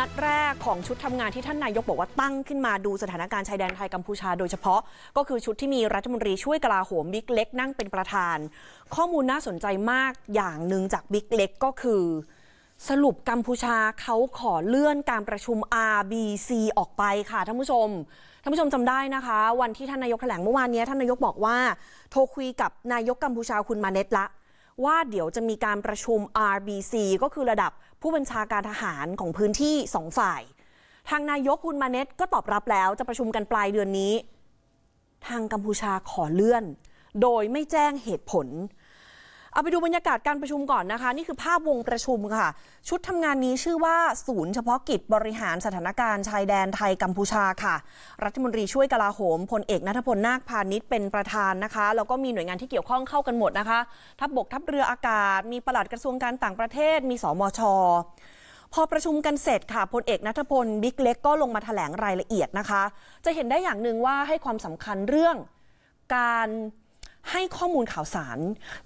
นัดแรกของชุดทำงานที่ท่านนายกบอกว่าตั้งขึ้นมาดูสถานการณ์ชายแดนไทยกัมพูชาโดยเฉพาะ ก็คือชุดที่มีรัฐมนตรีช่วยกลาโหมบิ๊กเล็กนั่งเป็นประธาน ข้อมูลน่าสนใจมากอย่างหนึ่งจากบิ๊กเล็กก็คือ สรุปกัมพูชาเขาขอเลื่อนการประชุม RBC ออกไปค่ะท่านผู้ชมท่านผู้ชมจำได้นะคะ วันที่ท่านนายกแถลงเมื่อวานนี้ท่านนายกบอกว่า โทรคุยกับนายกกัมพูชาคุณมาเน็ตละ ว่าเดี๋ยวจะมีการประชุม RBC ก็คือระดับผู้บัญชาการทหารของพื้นที่สองฝ่าย ทางนายกคุณมาเน็ตก็ตอบรับแล้วจะประชุมกันปลายเดือนนี้ ทางกัมพูชาขอเลื่อน โดยไม่แจ้งเหตุผล เอาไปดูบรรยากาศการประชุมก่อนนะคะ นี่คือภาพวงประชุมค่ะ ชุดทำงานนี้ชื่อว่า ศูนย์เฉพาะกิจบริหารสถานการณ์ชายแดนไทยกัมพูชาค่ะ รัฐมนตรีช่วยกลาโหมพลเอกนัทพลนาคพาณิชย์เป็นประธานนะคะ แล้วก็มีหน่วยงานที่เกี่ยวข้องเข้ากันหมดนะคะ ทัพบกทัพเรืออากาศ มีปลัดกระทรวงการต่างประเทศ มีสมชพอประชุมกันเสร็จค่ะพลเอกนัทพลบิ๊กเล็กก็ลงมาแถลงรายละเอียดนะคะ จะเห็นได้อย่างหนึ่งว่าให้ความสำคัญเรื่องการ ให้ข้อมูลข่าวสาร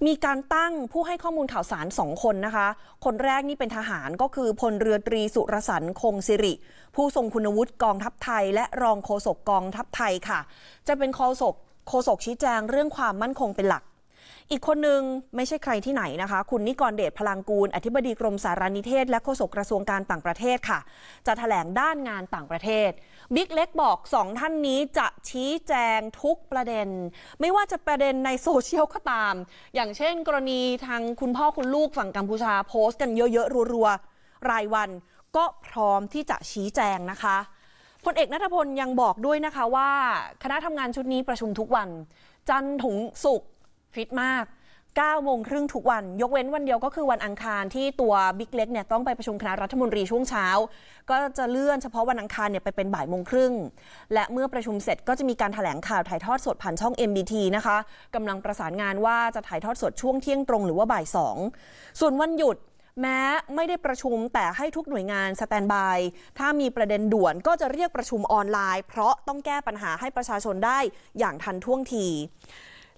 มีการตั้งผู้ให้ข้อมูลข่าวสารสองคนนะคะ คนแรกนี่เป็นทหารก็คือพลเรือตรีสุรสันคงสิริ ผู้ทรงคุณวุฒิกองทัพไทย และรองโฆษกกองทัพไทยค่ะ จะเป็นโฆษกโฆษกชี้แจงเรื่องความมั่นคงเป็นหลัก อีกคนหนึ่งไม่ใช่ใครที่ไหนนะคะ คุณนิกรเดชพลังกูล อธิบดีกรมสารนิเทศ และโฆษกกระทรวงการต่างประเทศค่ะ จะแถลงด้านงานต่างประเทศ บิ๊กเล็กบอกสองท่านนี้จะชี้แจงทุกประเด็น ไม่ว่าจะประเด็นในโซเชียลก็ตาม อย่างเช่น กรณีทางคุณพ่อคุณลูกฝั่งกัมพูชาโพสต์กันเยอะๆรัวๆ รายวันก็พร้อมที่จะชี้แจงนะคะพลเอกนัทพลยังบอกด้วยนะคะว่า คณะทำงานชุดนี้ประชุมทุกวัน จันทร์ถึงศุกร์ ฟิตมาก9โมงครึ่งทุกวัน ยกเว้นวันเดียวก็คือวันอังคารที่ตัวบิ๊กเล็กเนี่ยต้องไปประชุมคณะรัฐมนตรีช่วงเช้า ก็จะเลื่อนเฉพาะวันอังคารเนี่ยไปเป็นบ่ายโมงครึ่ง และเมื่อประชุมเสร็จก็จะมีการถแถลงข่าวถ่ายทอดสดผ่านช่อง MBT นะคะกำลังประสานงานว่าจะถ่ายทอดสดช่วงเที่ยงตรงหรือว่าบ่ายสองส่วนวันหยุดแม้ไม่ได้ประชุมแต่ให้ทุกหน่วยงานสแตนบาย ถ้ามีประเด็นด่วนก็จะเรียกประชุมออนไลน์ เพราะต้องแก้ปัญหาให้ประชาชนได้อย่างทันท่วงที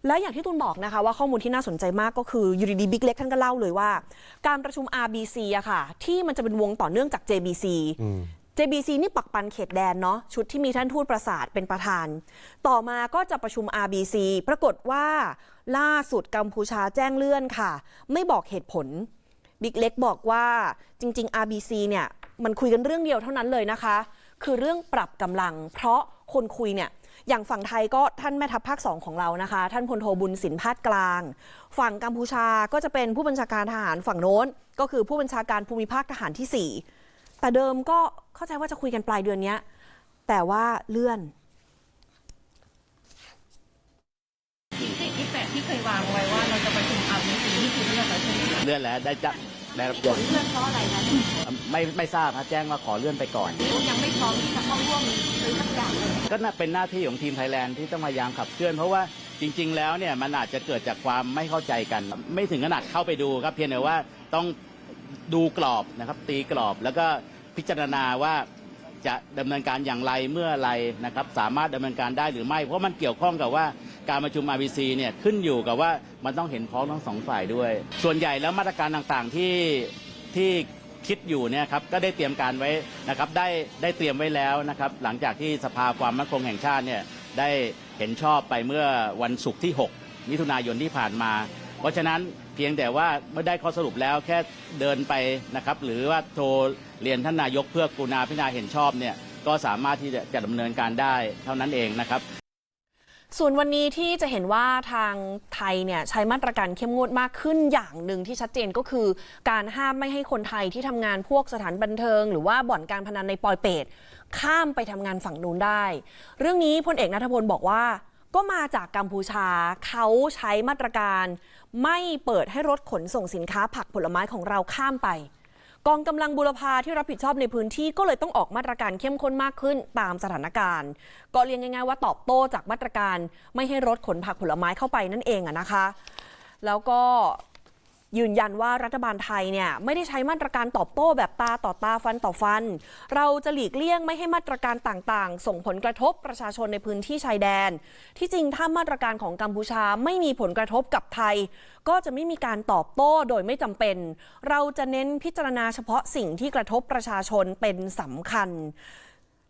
และอย่างที่ตุนบอกนะคะว่าข้อมูลที่น่าสนใจมากก็คืออยู่ดีๆบิ๊กเล็กท่านก็เล่าเลยว่า การประชุม RBC อะค่ะ ที่มันจะเป็นวงต่อเนื่องจาก JBC JBC นี่ปักปันเขตแดนเนาะชุดที่มีท่านทูตประสาทเป็นประธาน ต่อมาก็จะประชุม RBC ปรากฏว่าล่าสุดกัมพูชาแจ้งเลื่อนค่ะ ไม่บอกเหตุผลบิ๊กเล็กบอกว่าจริง ๆ RBC เนี่ยมันคุยกันเรื่องเดียวเท่านั้นเลยนะคะ คือเรื่องปรับกำลัง เพราะ คนคุยเนี่ยอย่างฝั่งไทยก็ท่านแม่ทัพภาคสองของเรานะคะ ท่านพลโทบุญสินพาดกลาง ฝั่งกัมพูชาก็จะเป็นผู้บัญชาการทหารฝั่งโน้น ก็คือผู้บัญชาการภูมิภาคทหารที่ 4 แต่เดิมก็เข้าใจว่าจะคุยกันปลายเดือนเนี้ยแต่ว่าเลื่อนที่ที่แปดที่เคยวางไว้ว่าเราจะประชุมอาวีซีนี่คือเลื่อนแล้วใช่ไหมคะเลื่อนแล้วได้จะ ได้รับผยลนเลื่อนเพราะอะไรคะไม่ไม่ทราบนะแจ้งว่าขอเลื่อนไปก่อน ยังไม่พร้อมที่จะเข้าร่วมเลยสักอย่างเลยก็น่าเป็นหน้าที่ของทีมไทยแลนด์ที่ต้องพยายามขับเคลื่อนเพราะว่าจริง ๆ แล้วเนี่ยมันอาจจะเกิดจากความไม่เข้าใจกัน ไม่ถึงขนาดเข้าไปดูครับเพียงแต่ว่าต้องดูกรอบนะครับตีกรอบแล้วก็พิจารณาว่าจะดำเนินการอย่างไรเมื่อไรนะครับสามารถดำเนินการได้หรือไม่ เพราะมันเกี่ยวข้องกับว่า การประชุม RBC เนี่ยขึ้นอยู่กับว่ามันต้องเห็นพ้องทั้งสองฝ่ายด้วย ส่วนใหญ่แล้วมาตรการต่างๆที่ที่คิดอยู่เนี่ยครับก็ได้เตรียมการไว้นะครับได้ได้เตรียมไว้แล้วนะครับหลังจากที่สภาความมั่นคงแห่งชาติเนี่ยได้เห็นชอบไปเมื่อวันศุกร์ที่ 6 มิถุนายนที่ผ่านมา เพราะฉะนั้นเพียงแต่ว่าเมื่อได้ข้อสรุปแล้วแค่เดินไปนะครับหรือว่าโทรเรียนท่านนายกเพื่อกรุณาพิจารณาเห็นชอบเนี่ยก็สามารถที่จะจะดำเนินการได้เท่านั้นเองนะครับ ส่วนวันนี้ที่จะเห็นว่าทางไทยเนี่ยใช้มาตรการเข้มงวดมากขึ้นอย่างหนึ่งที่ชัดเจนก็คือ การห้ามไม่ให้คนไทยที่ทำงานพวกสถานบันเทิง หรือว่าบ่อนการพนันในปอยเปตข้ามไปทำงานฝั่งนู้นได้ เรื่องนี้พลเอกนัทพลบอกว่า ก็มาจากกัมพูชาเขาใช้มาตรการ ไม่เปิดให้รถขนส่งสินค้าผักผลไม้ของเราข้ามไป กองกำลังบุรพาที่รับผิดชอบในพื้นที่ก็เลยต้องออกมาตรการเข้มข้นมากขึ้นตามสถานการณ์ ก็เรียกง่ายๆว่าตอบโต้จากมาตรการ ไม่ให้รถขนผักผลไม้เข้าไปนั่นเองอะนะคะ แล้วก็ ยืนยันว่ารัฐบาลไทยเนี่ยไม่ได้ใช้มาตรการตอบโต้แบบตาต่อตาฟันต่อฟัน เราจะหลีกเลี่ยงไม่ให้มาตรการต่างๆ ส่งผลกระทบประชาชนในพื้นที่ชายแดน ที่จริงถ้ามาตรการของกัมพูชาไม่มีผลกระทบกับไทย ก็จะไม่มีการตอบโต้โดยไม่จำเป็น เราจะเน้นพิจารณาเฉพาะสิ่งที่กระทบประชาชนเป็นสำคัญ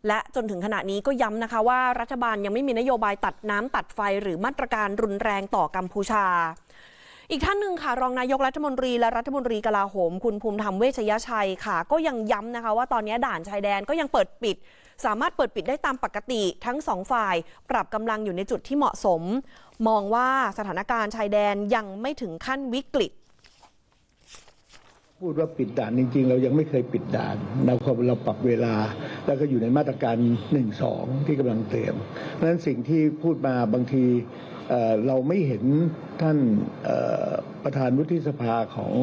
และจนถึงขณะนี้ก็ย้ำนะคะว่ารัฐบาลยังไม่มีนโยบายตัดน้ำตัดไฟหรือมาตรการรุนแรงต่อกัมพูชา อีกท่านหนึ่งค่ะ รองนายกรัฐมนตรีและรัฐมนตรีกลาโหม คุณภูมิธรรมเวชยชัยค่ะ ก็ยังย้ำนะคะว่าตอนนี้ด่านชายแดนก็ยังเปิดปิด สามารถเปิดปิดได้ตามปกติทั้งสองฝ่าย ปรับกำลังอยู่ในจุดที่เหมาะสม มองว่าสถานการณ์ชายแดนยังไม่ถึงขั้นวิกฤตพูดว่าปิดด่านจริง ๆ เรายังไม่เคยปิดด่านเราเราปรับเวลา แล้วก็อยู่ในมาตรการ1นสองที่กำลังเตรียมเพราะฉะนั้นสิ่งที่พูดมาบางที เราไม่เห็นท่านประธานวุฒิสภาของ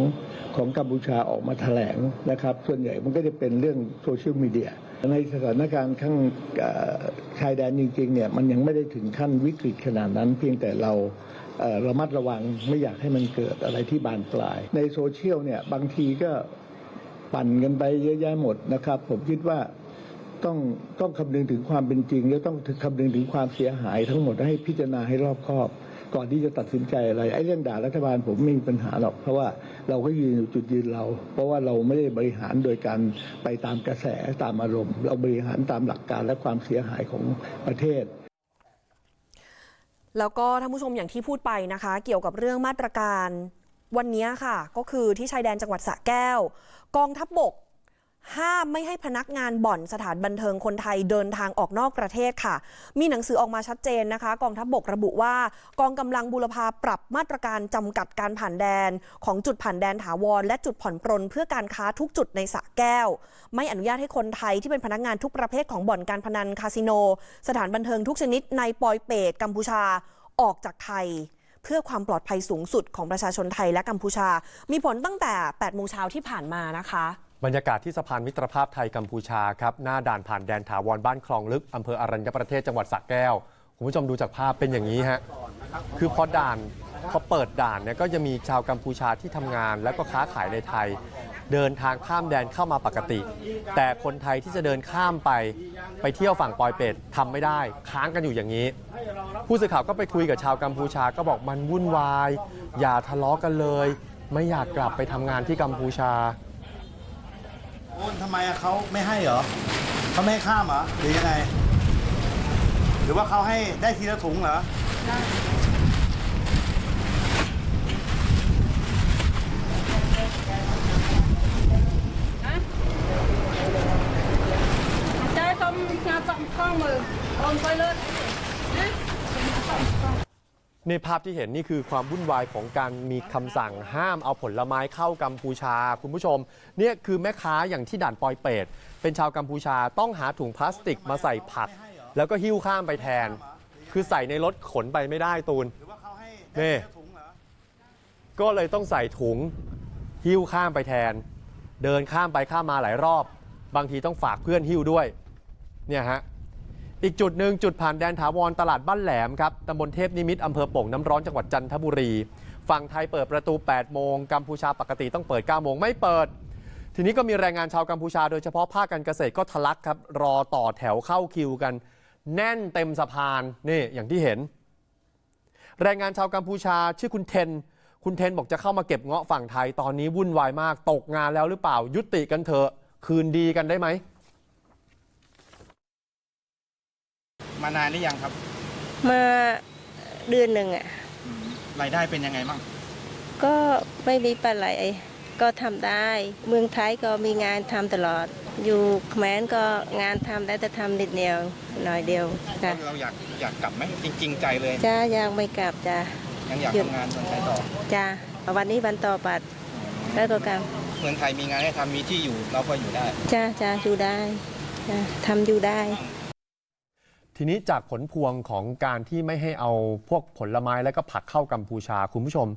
ของกัมพูชาออกมาแถลงนะครับ ส่วนใหญ่มันก็จะเป็นเรื่องโซเชียลมีเดียในสถานการณ์ข้างชายแดนจริงๆเนี่ยมันยังไม่ได้ถึงขั้นวิกฤตขนาดนั้น เพียงแต่เราเระมัดระวังไม่อยากให้มันเกิดอะไรที่บานปลาย ในโซเชียลเนี่ยบางทีก็ปั่นกันไปเยอะแยะหมดนะครับ ผมคิดว่า ต้องต้องคำนึงถึงความเป็นจริง และต้องคำนึงถึงความเสียหายทั้งหมดให้พิจารณาให้รอบคอบ ก่อนที่จะตัดสินใจอะไรไอ้เรื่องด่ารัฐบาลผมไม่มีปัญหาหรอก เพราะว่าเราก็ยืนอยู่จุดยืนเรา เพราะว่าเราไม่ได้บริหารโดยการไปตามกระแสตามอารมณ์ เราบริหารตามหลักการและความเสียหายของประเทศแล้วก็ท่านผู้ชมอย่างที่พูดไปนะคะ เกี่ยวกับเรื่องมาตรการวันนี้ค่ะ ก็คือที่ชายแดนจังหวัดสระแก้ว กองทัพบบก ห้ามไม่ให้พนักงานบ่อนสถานบันเทิงคนไทยเดินทางออกนอกประเทศค่ะ มีหนังสือออกมาชัดเจนนะคะ กองทัพบบกระบุว่า กองกำลังบูรพาปรับมาตรการจำกัดการผ่านแดน ของจุดผ่านแดนถาวร และจุดผ่อนปรนเพื่อการค้าทุกจุดในสระแก้ว ไม่อนุญาตให้คนไทยที่เป็นพนักงานทุกประเภทของบ่อนการพนันคาสิโน สถานบันเทิงทุกชนิดในปอยเปตกัมพูชาออกจากไทยเพื่อความปลอดภัยสูงสุดของประชาชนไทยและกัมพูชา มีผลตั้งแต่ 8 โมงเช้าที่ผ่านมานะคะ บรรยากาศที่สะพานมิตรภาพไทยกัมพูชาครับหน้าด่านผ่านแดนถาวรบ้านคลองลึกอำเภออรัญญประเทศจังหวัดสระแก้วคุณผู้ชมดูจากภาพเป็นอย่างนี้ฮะคือพอด่านพอเปิดด่านเนี่ยก็จะมีชาวกัมพูชาที่ทำงาน แล้วก็ค้าขายในไทย เดินทางข้ามแดนเข้ามาปกติ แต่คนไทยที่จะเดินข้ามไปไปเที่ยวฝั่งปอยเป็ดทำไม่ได้ค้างกันอยู่อย่างนี้ ผู้สื่อข่าวก็ไปคุยกับชาวกัมพูชาก็บอกมันวุ่นวาย อย่าทะเลาะกันเลย ไม่อยากกลับไปทำงานที่กัมพูชา โอนทำไมอะเขาไม่ให้เหรอเขาไม่ให้ข้ามเหรอหรือยังไง หรือว่าเขาให้ได้ทีละถุงเหรอได้ต้มงานต้มข้องมือโอนไปเลยนะ ในภาพที่เห็นนี่คือความวุ่นวายของการมีคำสั่งห้ามเอาผลไม้เข้ากัมพูชา คุณผู้ชมเนี่ยคือแม่ค้าอย่างที่ด่านปอยเปตเป็นชาวกัมพูชาต้องหาถุงพลาสติกมาใส่ผัก แล้วก็หิ้วข้ามไปแทน คือใส่ในรถขนไปไม่ได้ตูน หรือว่าเขาให้นี่ ได้ถุงเหรอ ก็เลยต้องใส่ถุงหิ้วข้ามไปแทน เดินข้ามไปข้ามมาหลายรอบ บางทีต้องฝากเพื่อนหิ้วด้วย เนี่ยฮะ อีกจุดหนึ่งจุดผ่านแดนถาวรตลาดบ้านแหลมครับตำบลเทพนิมิตอำเภอโป่งน้ำร้อนจังหวัดจันทบุรี ฝั่งไทยเปิดประตู 8 โมง กัมพูชาปกติต้องเปิด 9 โมงไม่เปิด ทีนี้ก็มีแรงงานชาวกัมพูชาโดยเฉพาะภาคการเกษตรก็ทะลักครับ รอต่อแถวเข้าคิวกัน แน่นเต็มสะพานนี่อย่างที่เห็น แรงงานชาวกัมพูชาชื่อคุณเทน คุณเทนบอกจะเข้ามาเก็บเงาะฝั่งไทยตอนนี้วุ่นวายมาก ตกงานแล้วหรือเปล่ายุติกันเถอะคืนดีกันได้ไหม มานานหรือยังครับมาเดือนหนึ่งอะรายได้เป็นยังไงบ้างก็ไม่มีปัญหาก็ทำได้ เมืองไทยก็มีงานทำตลอด อยู่เขมรก็งานทำได้แต่ทำนิดเดียวหน่อยเดียวค่ะเราอยากอยากกลับไหมจริง ๆ ใจเลย จ้ายังไม่กลับจ้า ยังอยากหยุด ทำงานเมืองไทยต่อจ้าวันนี้วันต่อปัดแล้วก็กลับเมืองไทยมีงานให้ทำมีที่อยู่เราก็อยู่ได้ จ้าจ้าอยู่ได้จ้าทำอยู่ได้ ทีนี้จากผลพวงของการที่ไม่ให้เอาพวกผลไม้และก็ผักเข้ากัมพูชาคุณผู้ชม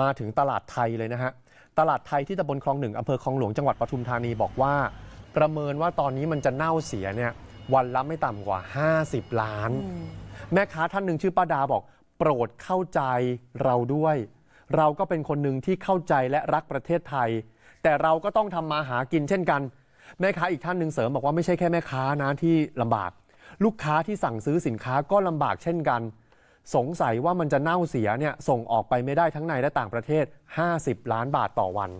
มาถึงตลาดไทยเลยนะฮะ ตลาดไทยที่ตำบลคลองหนึ่งอำเภอคลองหลวงจังหวัดปทุมธานีบอกว่า ประเมินว่าตอนนี้มันจะเน่าเสียเนี่ยวันละไม่ต่ำกว่า 50 ล้าน แม่ค้าท่านหนึ่งชื่อป้าดาบอก โปรดเข้าใจเราด้วย เราก็เป็นคนหนึ่งที่เข้าใจและรักประเทศไทย แต่เราก็ต้องทำมาหากินเช่นกัน แม่ค้าอีกท่านหนึ่งเสริมบอกว่าไม่ใช่แค่แม่ค้านะที่ลำบาก ลูกค้าที่สั่งซื้อสินค้าก็ลำบากเช่นกัน สงสัยว่ามันจะเน่าเสียเนี่ยส่งออกไปไม่ได้ทั้งในและต่างประเทศ 50 ล้านบาทต่อวัน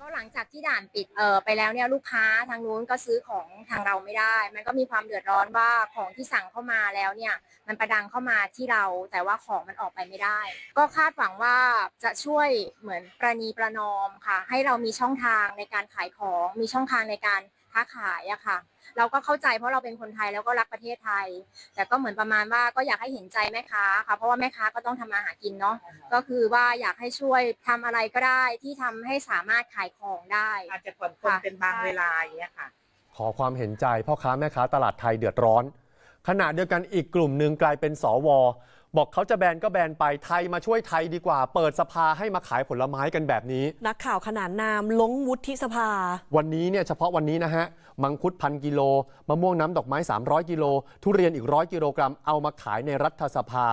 ก็หลังจากที่ด่านปิดเออไปแล้วเนี่ยลูกค้าทางนู้นก็ซื้อของทางเราไม่ได้ มันก็มีความเดือดร้อนว่าของที่สั่งเข้ามาแล้วเนี่ยมันประดังเข้ามาที่เรา แต่ว่าของมันออกไปไม่ได้ ก็คาดหวังว่าจะช่วยเหมือนประนีประนอมค่ะ ให้เรามีช่องทางในการขายของ มีช่องทางในการ ค้าขายอะค่ะ เราก็เข้าใจเพราะเราเป็นคนไทยแล้วก็รักประเทศไทย แต่ก็เหมือนประมาณว่าก็อยากให้เห็นใจแม่ค้าค่ะ เพราะว่าแม่ค้าก็ต้องทำมาหากินเนาะก็คือว่าอยากให้ช่วยทำอะไรก็ได้ที่ทำให้สามารถขายของได้ อาจจะผ่อนปลนเป็นบางเวลาอย่างเงี้ยค่ะ ขอความเห็นใจพ่อค้าแม่ค้าตลาดไทยเดือดร้อน ขณะเดียวกันอีกกลุ่มหนึ่งกลายเป็นสว บอกเขาจะแบนก็แบนไปไทยมาช่วยไทยดีกว่า เปิดสภาให้มาขายผลไม้กันแบบนี้ นักข่าวขนานนามล้งวุฒิสภา วันนี้เนี่ยเฉพาะวันนี้นะฮะ มังคุดพันกิโลมะม่วงน้ำดอกไม้ 300 กิโล ทุเรียนอีกร้อยกิโลกรัมเอามาขายในรัฐสภา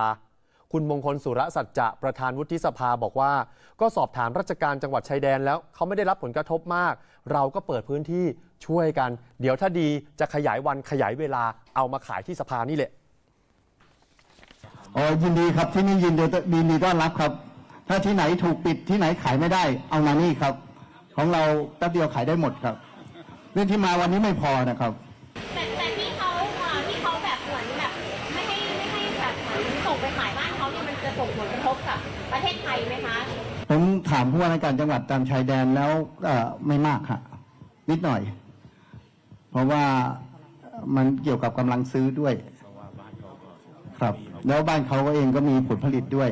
คุณมงคลสุรสัจจะประธานวุฒิสภาบอกว่า ก็สอบถามราชการจังหวัดชายแดนแล้วเขาไม่ได้รับผลกระทบมาก เราก็เปิดพื้นที่ช่วยกัน เดี๋ยวถ้าดีจะขยายวันขยายเวลาเอามาขายที่สภานี่แหละ อ๋อยินดีครับที่นี่ยินดียินดีต้อนรับครับ ถ้าที่ไหนถูกปิดที่ไหนขายไม่ได้ เอามานี่ครับ ของเราแป๊บเดียวขายได้หมดครับเรื่องที่มาวันนี้ไม่พอนะครับ แต่แต่ที่เขาอ่าที่เขาแบบเหมือนแบบไม่ให้ไม่ให้แบบเหมือนส่งไปขายบ้านเขาเนี่ยมันจะส่งผลกระทบกับประเทศไทยไหมคะผมถามผู้ว่าราชการจังหวัดตามชายแดนแล้วเอ่อไม่มากค่ะนิดหน่อย เพราะว่ามันเกี่ยวกับกำลังซื้อด้วย ครับ แล้วบ้านเขาเองก็มีผลผลิตด้วย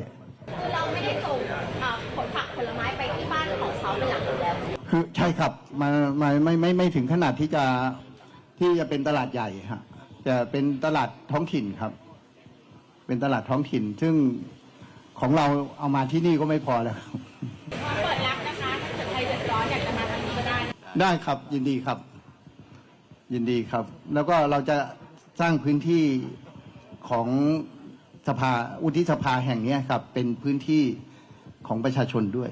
คือเราไม่ได้ส่งอ่าผลผักผลไม้ไปที่บ้านของเขาเป็นหลักอยู่แล้ว คือใช่ครับมันมันไม่ไม่ไม่ถึงขนาดที่จะที่จะเป็นตลาดใหญ่ฮะจะเป็นตลาดท้องถิ่นครับ เป็นตลาดท้องถิ่น ซึ่งของเราเอามาที่นี่ก็ไม่พอแล้วครับเปิดรับนะคะถ้าเกิดใครเดือดร้อนอยากจะมาทางนี้ก็ได้ ได้ครับยินดีครับ ยินดีครับ แล้วก็เราจะสร้างพื้นที่ของ สภาอุทิสภาแห่งนี้ครับ เป็นพื้นที่ของประชาชนด้วย